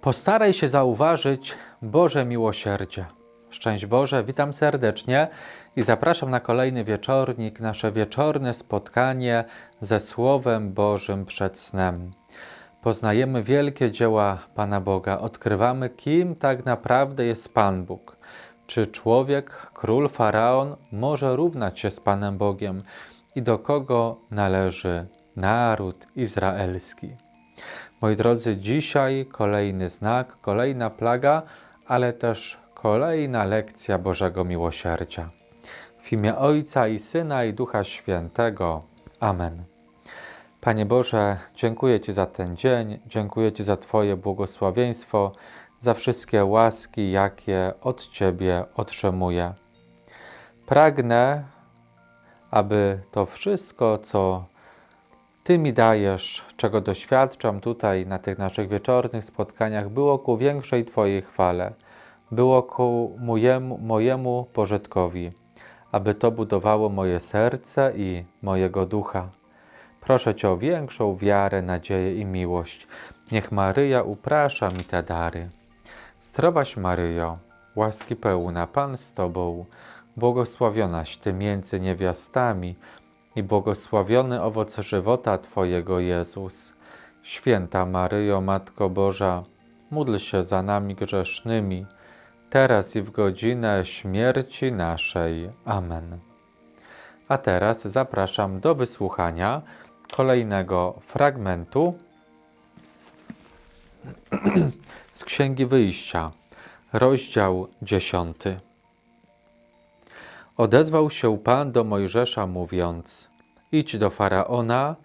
Postaraj się zauważyć Boże miłosierdzie. Szczęść Boże, witam serdecznie i zapraszam na kolejny wieczornik, nasze wieczorne spotkanie ze Słowem Bożym przed snem. Poznajemy wielkie dzieła Pana Boga, odkrywamy, kim tak naprawdę jest Pan Bóg. Czy człowiek, król faraon może równać się z Panem Bogiem i do kogo należy naród izraelski? Moi drodzy, dzisiaj kolejny znak, kolejna plaga, ale też kolejna lekcja Bożego Miłosierdzia. W imię Ojca i Syna i Ducha Świętego. Amen. Panie Boże, dziękuję Ci za ten dzień, dziękuję Ci za Twoje błogosławieństwo, za wszystkie łaski, jakie od Ciebie otrzymuję. Pragnę, aby to wszystko, co Ty mi dajesz, czego doświadczam tutaj na tych naszych wieczornych spotkaniach, było ku większej Twojej chwale, było ku mojemu, mojemu pożytkowi, aby to budowało moje serce i mojego ducha. Proszę Cię o większą wiarę, nadzieję i miłość. Niech Maryja uprasza mi te dary. Zdrowaś Maryjo, łaski pełna, Pan z Tobą, błogosławionaś Ty między niewiastami i błogosławiony owoc żywota Twojego Jezus. Święta Maryjo, Matko Boża, módl się za nami grzesznymi, teraz i w godzinę śmierci naszej. Amen. A teraz zapraszam do wysłuchania kolejnego fragmentu z Księgi Wyjścia, rozdział dziesiąty. Odezwał się Pan do Mojżesza, mówiąc: Idź do faraona,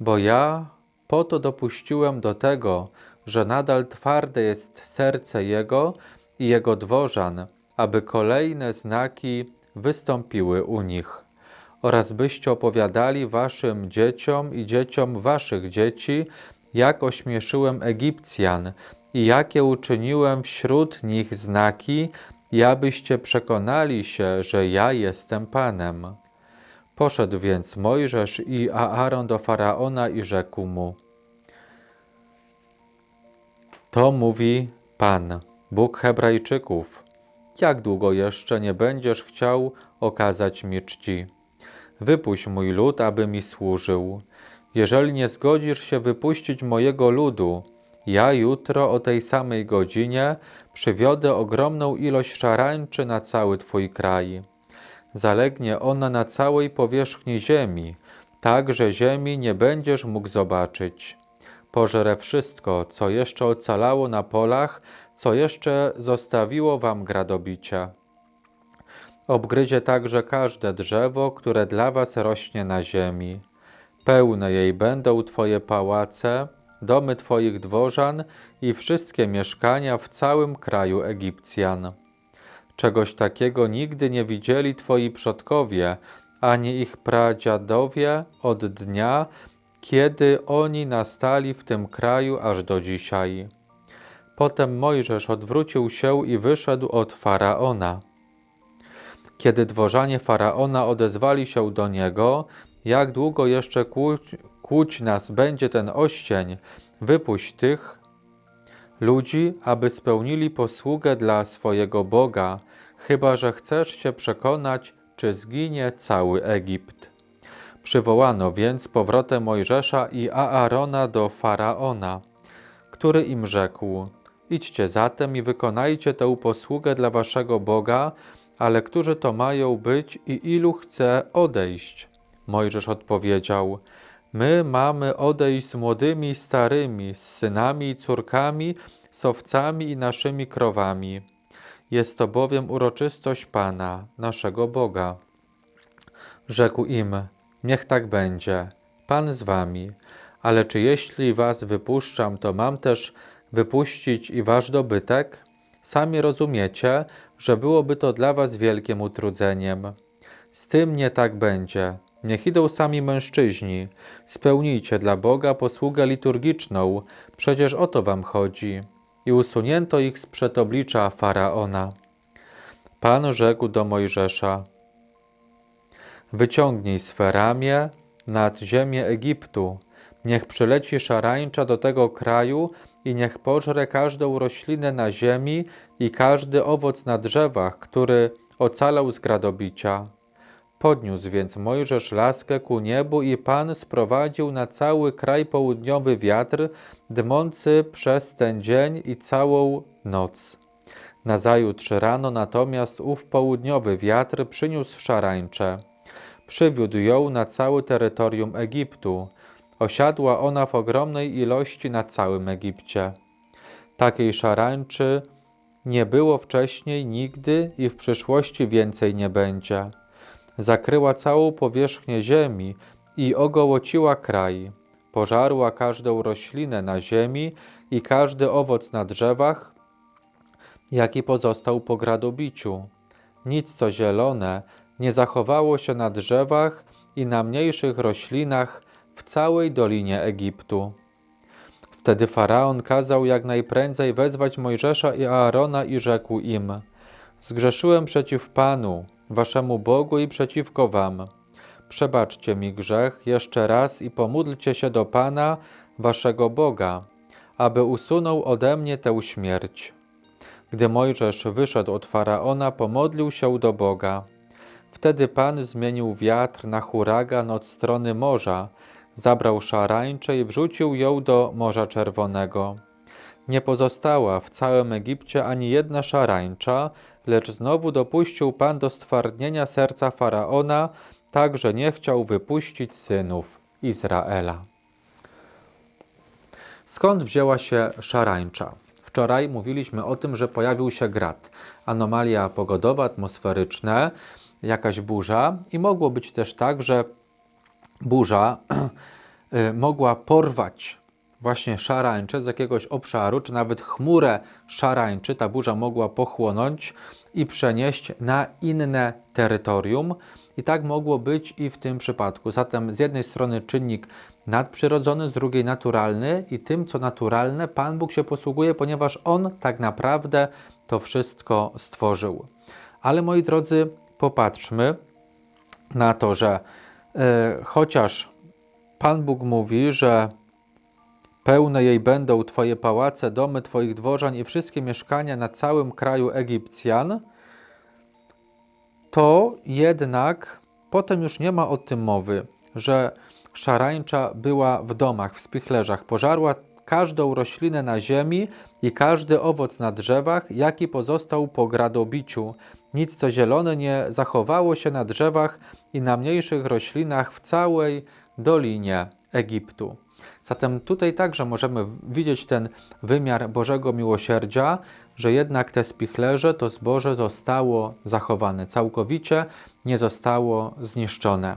bo ja po to dopuściłem do tego, że nadal twarde jest serce jego i jego dworzan, aby kolejne znaki wystąpiły u nich, oraz byście opowiadali waszym dzieciom i dzieciom waszych dzieci, jak ośmieszyłem Egipcjan i jakie uczyniłem wśród nich znaki, i abyście przekonali się, że ja jestem Panem. Poszedł więc Mojżesz i Aaron do Faraona i rzekł mu: To mówi Pan, Bóg Hebrajczyków. Jak długo jeszcze nie będziesz chciał okazać mi czci? Wypuść mój lud, aby mi służył. Jeżeli nie zgodzisz się wypuścić mojego ludu, ja jutro o tej samej godzinie przywiodę ogromną ilość szarańczy na cały Twój kraj. Zalegnie ona na całej powierzchni ziemi, tak że ziemi nie będziesz mógł zobaczyć. Pożerę wszystko, co jeszcze ocalało na polach, co jeszcze zostawiło wam gradobicia. Obgryzie także każde drzewo, które dla was rośnie na ziemi. Pełne jej będą Twoje pałace, domy Twoich dworzan i wszystkie mieszkania w całym kraju Egipcjan. Czegoś takiego nigdy nie widzieli Twoi przodkowie, ani ich pradziadowie od dnia, kiedy oni nastali w tym kraju aż do dzisiaj. Potem Mojżesz odwrócił się i wyszedł od faraona. Kiedy dworzanie faraona odezwali się do niego, jak długo jeszcze kłuć nas będzie ten oścień, wypuść tych ludzi, aby spełnili posługę dla swojego Boga, chyba że chcesz się przekonać, czy zginie cały Egipt. Przywołano więc powrotem Mojżesza i Aarona do Faraona, który im rzekł: Idźcie zatem i wykonajcie tę posługę dla waszego Boga, ale którzy to mają być i ilu chce odejść? Mojżesz odpowiedział: My mamy odejść z młodymi i starymi, z synami i córkami, z owcami i naszymi krowami. Jest to bowiem uroczystość Pana, naszego Boga. Rzekł im: Niech tak będzie, Pan z wami. Ale czy jeśli was wypuszczam, to mam też wypuścić i wasz dobytek? Sami rozumiecie, że byłoby to dla was wielkim utrudzeniem. Z tym nie tak będzie. Niech idą sami mężczyźni. Spełnijcie dla Boga posługę liturgiczną, przecież o to wam chodzi. I usunięto ich z oblicza faraona. Pan rzekł do Mojżesza: Wyciągnij swe ramię nad ziemię Egiptu. Niech przyleci szarańcza do tego kraju i niech pożre każdą roślinę na ziemi i każdy owoc na drzewach, który ocalał z gradobicia. Podniósł więc Mojżesz laskę ku niebu i Pan sprowadził na cały kraj południowy wiatr, dmący przez ten dzień i całą noc. Nazajutrz rano natomiast ów południowy wiatr przyniósł szarańczę. Przywiódł ją na całe terytorium Egiptu. Osiadła ona w ogromnej ilości na całym Egipcie. Takiej szarańczy nie było wcześniej nigdy i w przyszłości więcej nie będzie. Zakryła całą powierzchnię ziemi i ogołociła kraj. Pożarła każdą roślinę na ziemi i każdy owoc na drzewach, jaki pozostał po gradobiciu. Nic co zielone nie zachowało się na drzewach i na mniejszych roślinach w całej dolinie Egiptu. Wtedy faraon kazał jak najprędzej wezwać Mojżesza i Aarona i rzekł im: Zgrzeszyłem przeciw Panu, waszemu Bogu i przeciwko wam. Przebaczcie mi grzech jeszcze raz i pomódlcie się do Pana, waszego Boga, aby usunął ode mnie tę śmierć. Gdy Mojżesz wyszedł od faraona, pomodlił się do Boga. Wtedy Pan zmienił wiatr na huragan od strony morza, zabrał szarańczę i wrzucił ją do Morza Czerwonego. Nie pozostała w całym Egipcie ani jedna szarańcza, lecz znowu dopuścił Pan do stwardnienia serca faraona, tak że nie chciał wypuścić synów Izraela. Skąd wzięła się szarańcza? Wczoraj mówiliśmy o tym, że pojawił się grad, anomalia pogodowa, atmosferyczne, jakaś burza i mogło być też tak, że burza y, mogła porwać właśnie szarańcze z jakiegoś obszaru, czy nawet chmurę szarańczy ta burza mogła pochłonąć i przenieść na inne terytorium. I tak mogło być i w tym przypadku. Zatem z jednej strony czynnik nadprzyrodzony, z drugiej naturalny i tym, co naturalne, Pan Bóg się posługuje, ponieważ On tak naprawdę to wszystko stworzył. Ale moi drodzy, popatrzmy na to, że e, chociaż Pan Bóg mówi, że pełne jej będą Twoje pałace, domy Twoich dworzan i wszystkie mieszkania na całym kraju Egipcjan, to jednak potem już nie ma o tym mowy, że szarańcza była w domach, w spichlerzach, pożarła każdą roślinę na ziemi i każdy owoc na drzewach, jaki pozostał po gradobiciu. Nic co zielone nie zachowało się na drzewach i na mniejszych roślinach w całej dolinie Egiptu. Zatem tutaj także możemy widzieć ten wymiar Bożego miłosierdzia, że jednak te spichlerze, to zboże zostało zachowane całkowicie, nie zostało zniszczone.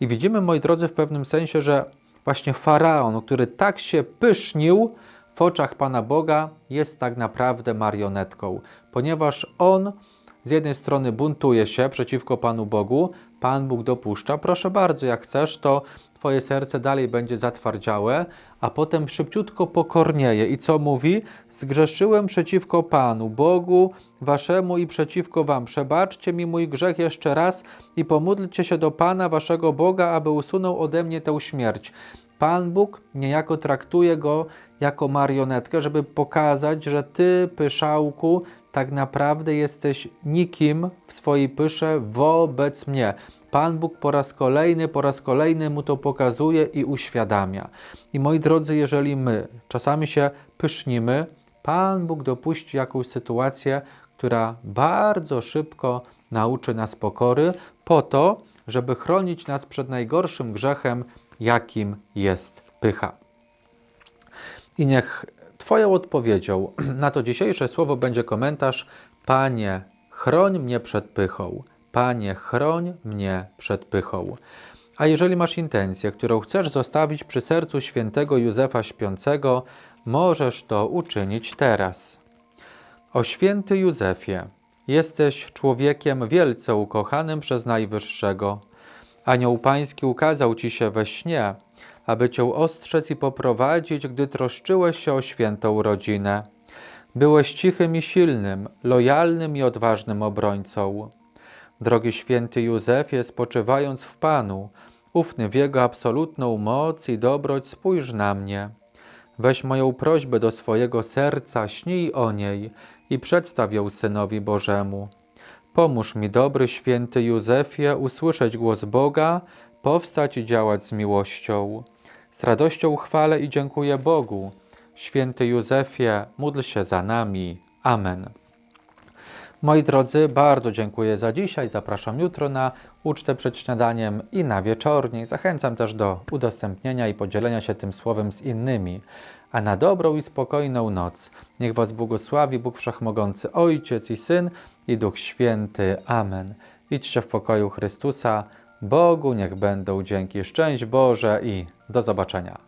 I widzimy, moi drodzy, w pewnym sensie, że właśnie faraon, który tak się pysznił w oczach Pana Boga, jest tak naprawdę marionetką, ponieważ on z jednej strony buntuje się przeciwko Panu Bogu, Pan Bóg dopuszcza, proszę bardzo, jak chcesz, to Twoje serce dalej będzie zatwardziałe, a potem szybciutko pokornieje. I co mówi? Zgrzeszyłem przeciwko Panu, Bogu Waszemu i przeciwko Wam. Przebaczcie mi mój grzech jeszcze raz i pomódlcie się do Pana Waszego Boga, aby usunął ode mnie tę śmierć. Pan Bóg niejako traktuje go jako marionetkę, żeby pokazać, że Ty, pyszałku, tak naprawdę jesteś nikim w swojej pysze wobec mnie. Pan Bóg po raz kolejny, po raz kolejny mu to pokazuje i uświadamia. I moi drodzy, jeżeli my czasami się pysznimy, Pan Bóg dopuści jakąś sytuację, która bardzo szybko nauczy nas pokory, po to, żeby chronić nas przed najgorszym grzechem, jakim jest pycha. I niech Twoją odpowiedzią na to dzisiejsze słowo będzie komentarz: Panie, chroń mnie przed pychą. Panie, chroń mnie przed pychą. A jeżeli masz intencję, którą chcesz zostawić przy sercu świętego Józefa Śpiącego, możesz to uczynić teraz. O święty Józefie, jesteś człowiekiem wielce ukochanym przez Najwyższego. Anioł Pański ukazał Ci się we śnie, aby Cię ostrzec i poprowadzić, gdy troszczyłeś się o świętą rodzinę. Byłeś cichym i silnym, lojalnym i odważnym obrońcą. Drogi święty Józefie, spoczywając w Panu, ufny w Jego absolutną moc i dobroć, spójrz na mnie. Weź moją prośbę do swojego serca, śnij o niej i przedstaw ją Synowi Bożemu. Pomóż mi, dobry święty Józefie, usłyszeć głos Boga, powstać i działać z miłością. Z radością chwalę i dziękuję Bogu. Święty Józefie, módl się za nami. Amen. Moi drodzy, bardzo dziękuję za dzisiaj. Zapraszam jutro na ucztę przed śniadaniem i na wieczornik. Zachęcam też do udostępnienia i podzielenia się tym słowem z innymi. A na dobrą i spokojną noc niech Was błogosławi Bóg Wszechmogący, Ojciec i Syn i Duch Święty. Amen. Idźcie w pokoju Chrystusa. Bogu niech będą dzięki. Szczęść Boże i do zobaczenia.